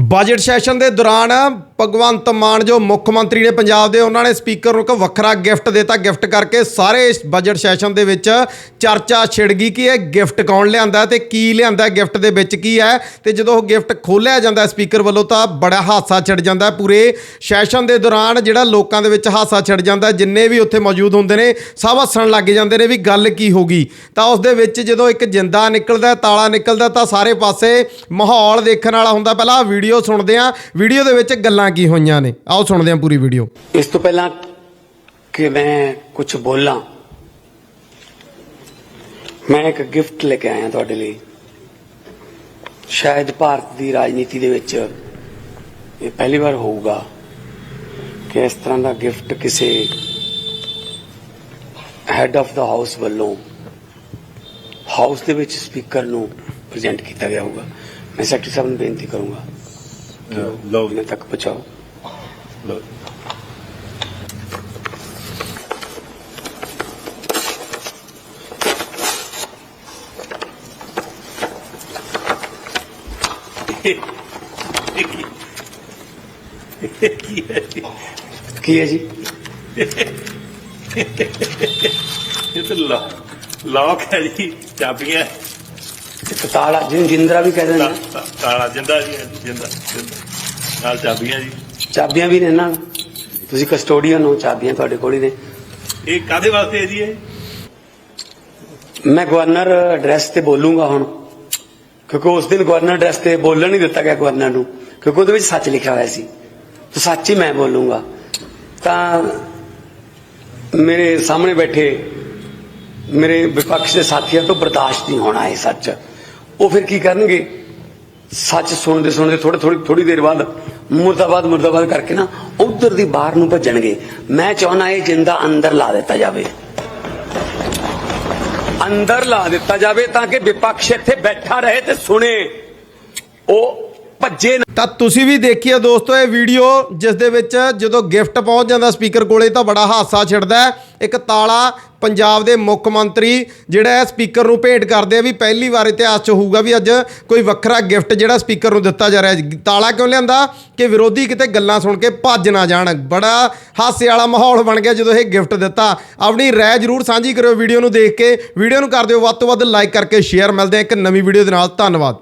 Budget session ਦੇ ਦੌਰਾਨ ਭਗਵੰਤ ਮਾਨ, ਜੋ ਮੁੱਖ ਮੰਤਰੀ ਨੇ ਪੰਜਾਬ ਦੇ, ਉਹਨਾਂ ਨੇ ਸਪੀਕਰ ਨੂੰ ਇੱਕ ਵੱਖਰਾ ਗਿਫਟ ਦਿੱਤਾ। ਗਿਫਟ ਕਰਕੇ ਸਾਰੇ ਇਸ ਬਜਟ ਸੈਸ਼ਨ ਦੇ ਵਿੱਚ ਚਰਚਾ ਛਿੜ ਗਈ ਕਿ ਇਹ ਗਿਫਟ ਕੌਣ ਲਿਆਂਦਾ ਤੇ ਕੀ ਲਿਆਂਦਾ ਗਿਫਟ ਦੇ ਵਿੱਚ ਕੀ ਹੈ। ਤੇ ਜਦੋਂ ਉਹ ਗਿਫਟ ਖੋਲਿਆ ਜਾਂਦਾ ਸਪੀਕਰ ਵੱਲੋਂ, ਤਾਂ ਬੜਾ ਹਾਸਾ ਛਿੜ ਜਾਂਦਾ ਪੂਰੇ ਸੈਸ਼ਨ ਦੇ ਦੌਰਾਨ ਜਿਹੜਾ ਲੋਕਾਂ ਦੇ ਵਿੱਚ ਹਾਸਾ ਛਿੜ ਜਾਂਦਾ ਜਿੰਨੇ ਵੀ ਉੱਥੇ ਮੌਜੂਦ ਹੁੰਦੇ ਨੇ, ਸਭ ਹੱਸਣ ਲੱਗ ਜਾਂਦੇ ਨੇ ਵੀ ਗੱਲ ਕੀ ਹੋ ਗਈ। ਤਾਂ ਉਸ ਦੇ ਵਿੱਚ ਜਦੋਂ ਇੱਕ ਜਿੰਦਾ ਨਿਕਲਦਾ ਤਾਲਾ ਨਿਕਲਦਾ ਤਾਂ ਸਾਰੇ ਪਾਸੇ ਮਾਹੌਲ ਦੇਖਣ ਵਾਲਾ ਹੁੰਦਾ। ਪਹਿਲਾਂ ਵੀਡੀਓ ਸੁਣਦੇ ਆ ਵੀਡੀਓ ਦੇ ਵਿੱਚ ਗੱਲਾਂ ਕੀ ਹੋਈਆਂ ਨੇ? ਆਓ ਸੁਣਦੇ ਆ ਪੂਰੀ ਵੀਡੀਓ ਇਸ ਤੋਂ ਪਹਿਲਾਂ ਕਿ ਮੈਂ ਕੁਝ ਬੋਲਾਂ। ਮੈਂ ਇੱਕ ਗਿਫਟ ਲੈ ਕੇ ਆਇਆ ਤੁਹਾਡੇ ਲਈ। ਸ਼ਾਇਦ ਭਾਰਤ ਦੀ ਰਾਜਨੀਤੀ ਦੇ ਵਿੱਚ ਇਹ ਪਹਿਲੀ ਵਾਰ ਹੋਊਗਾ ਕਿ ਇਸ ਤਰ੍ਹਾਂ ਦਾ ਗਿਫਟ ਕਿਸੇ ਹੈਡ ਆਫ ਦਾ ਹਾਊਸ ਵੱਲੋਂ ਹਾਊਸ ਦੇ ਵਿੱਚ ਸਪੀਕਰ ਨੂੰ ਪ੍ਰੈਜ਼ੈਂਟ ਕੀਤਾ ਗਿਆ ਹੋਊਗਾ। ਮੈਂ ਸੈਕਟਰੀ ਸਾਹਿਬ ਨੂੰ ਬੇਨਤੀ ਕਰੂੰਗਾ। ਇਹਨਾਂ ਤੱਕ ਪਹੁੰਚਾਓ। ਲਓ। ਕੀ ਹੈ ਜੀ? ਇਹ ਤਾਂ ਲਾ ਲੌਕ ਹੈ ਜੀ ਚਾਬੀਆਂ ਤਾਲਾ ਜਿੰਦਰਾ ਵੀ ਕਹਿੰਦੇ ਨੇ। ਤਾਲਾ ਜਿੰਦਾ ਜੀ ਜਿੰਦਾ ਜਿੰਦਾ। ਨਾਲ ਚਾਬੀਆਂ ਜੀ। ਚਾਬੀਆਂ ਵੀ ਨੇ ਨਾ। ਤੁਸੀਂ ਕਸਟੋਡੀਅਨ ਹੋ ਚਾਬੀਆਂ ਤੁਹਾਡੇ ਕੋਲ ਹੀ ਨੇ। ਇਹ ਕਾਦੇ ਵਾਸਤੇ ਹੈ ਜੀ ਇਹ? ਮੈਂ ਗਵਰਨਰ ਐਡਰੈਸ ਤੇ ਬੋਲੂੰਗਾ ਹੁਣ। ਕਿਉਂਕਿ ਉਸ ਦਿਨ ਗਵਰਨਰ ਐਡਰੈਸ ਤੇ ਬੋਲਣ ਨਹੀਂ ਦਿੱਤਾ ਗਿਆ ਗਵਰਨਰ ਨੂੰ। ਕਿਉਂਕਿ ਉਹਦੇ ਵਿੱਚ ਸੱਚ ਲਿਖਿਆ ਹੋਇਆ ਸੀ। ਤਾਂ ਸੱਚ ਹੀ ਮੈਂ ਬੋਲੂੰਗਾ। ਤਾਂ ਮੇਰੇ ਸਾਹਮਣੇ ਬੈਠੇ ਮੇਰੇ ਵਿਪਕਸ਼ ਦੇ ਸਾਥੀਆਂ ਤੋਂ ਬਰਦਾਸ਼ਤ ਨਹੀਂ ਹੋਣਾ ਇਹ ਸੱਚ। ਉਹ ਫਿਰ ਕੀ ਕਰਨਗੇ? ਸੱਚ ਸੁਣਦੇ ਸੁਣਦੇ ਥੋੜੇ ਥੋੜੀ ਥੋੜੀ ਦੇਰ ਬਾਅਦ ਮੁਰਦਾਬਾਦ ਮੁਰਦਾਬਾਦ ਕਰਕੇ ਨਾ ਉਧਰ ਦੀ ਬਾਹਰ ਨੂੰ ਭੱਜਣਗੇ। ਮੈਂ ਚਾਹਣਾ ਇਹ ਜਿੰਦਾ ਅੰਦਰ ਲਾ ਦਿੱਤਾ ਜਾਵੇ। ਅੰਦਰ ਲਾ ਦਿੱਤਾ ਜਾਵੇ ਤਾਂ ਕਿ ਵਿਪਕਸ਼ ਇੱਥੇ ਬੈਠਾ ਰਹੇ ਤੇ ਸੁਣੇ। ਉਹ ਭੱਜੇ ਤਾਂ ਤੁਸੀਂ ਵੀ ਦੇਖੀਏ ਦੋਸਤੋ ਇਹ ਵੀਡੀਓ, ਜਿਸ ਦੇ ਵਿੱਚ ਜਦੋਂ ਗਿਫਟ ਪਹੁੰਚ ਜਾਂਦਾ ਸਪੀਕਰ ਕੋਲੇ ਤਾਂ ਬੜਾ ਹਾਸਾ ਛਿੜਦਾ ਹੈ। ਇੱਕ ਤਾਲਾ ਪੰਜਾਬ ਦੇ ਮੁੱਖ ਮੰਤਰੀ ਜਿਹੜਾ ਹੈ ਸਪੀਕਰ ਨੂੰ ਭੇਟ ਕਰਦੇ ਆ ਵੀ ਪਹਿਲੀ ਵਾਰ ਇਤਿਹਾਸ 'ਚ ਹੋਊਗਾ ਵੀ ਅੱਜ ਕੋਈ ਵੱਖਰਾ ਗਿਫਟ ਜਿਹੜਾ ਸਪੀਕਰ ਨੂੰ ਦਿੱਤਾ ਜਾ ਰਿਹਾ ਤਾਲਾ ਕਿਉਂ ਲਿਆਂਦਾ? ਕਿ ਵਿਰੋਧੀ ਕਿਤੇ ਗੱਲਾਂ ਸੁਣ ਕੇ ਭੱਜ ਨਾ ਜਾਣ। ਬੜਾ ਹਾਸੇ ਵਾਲਾ ਮਾਹੌਲ ਬਣ ਗਿਆ ਜਦੋਂ ਇਹ ਗਿਫਟ ਦਿੱਤਾ। ਆਪਣੀ ਰਾਏ ਜਰੂਰ ਸਾਂਝੀ ਕਰਿਓ ਵੀਡੀਓ ਨੂੰ ਦੇਖ ਕੇ। ਵੀਡੀਓ ਨੂੰ ਕਰ ਦਿਓ ਵੱਧ ਤੋਂ ਵੱਧ ਲਾਈਕ ਕਰਕੇ ਸ਼ੇਅਰ। ਮਿਲਦੇ ਆ ਇੱਕ ਨਵੀਂ ਵੀਡੀਓ ਦੇ ਨਾਲ। ਧੰਨਵਾਦ।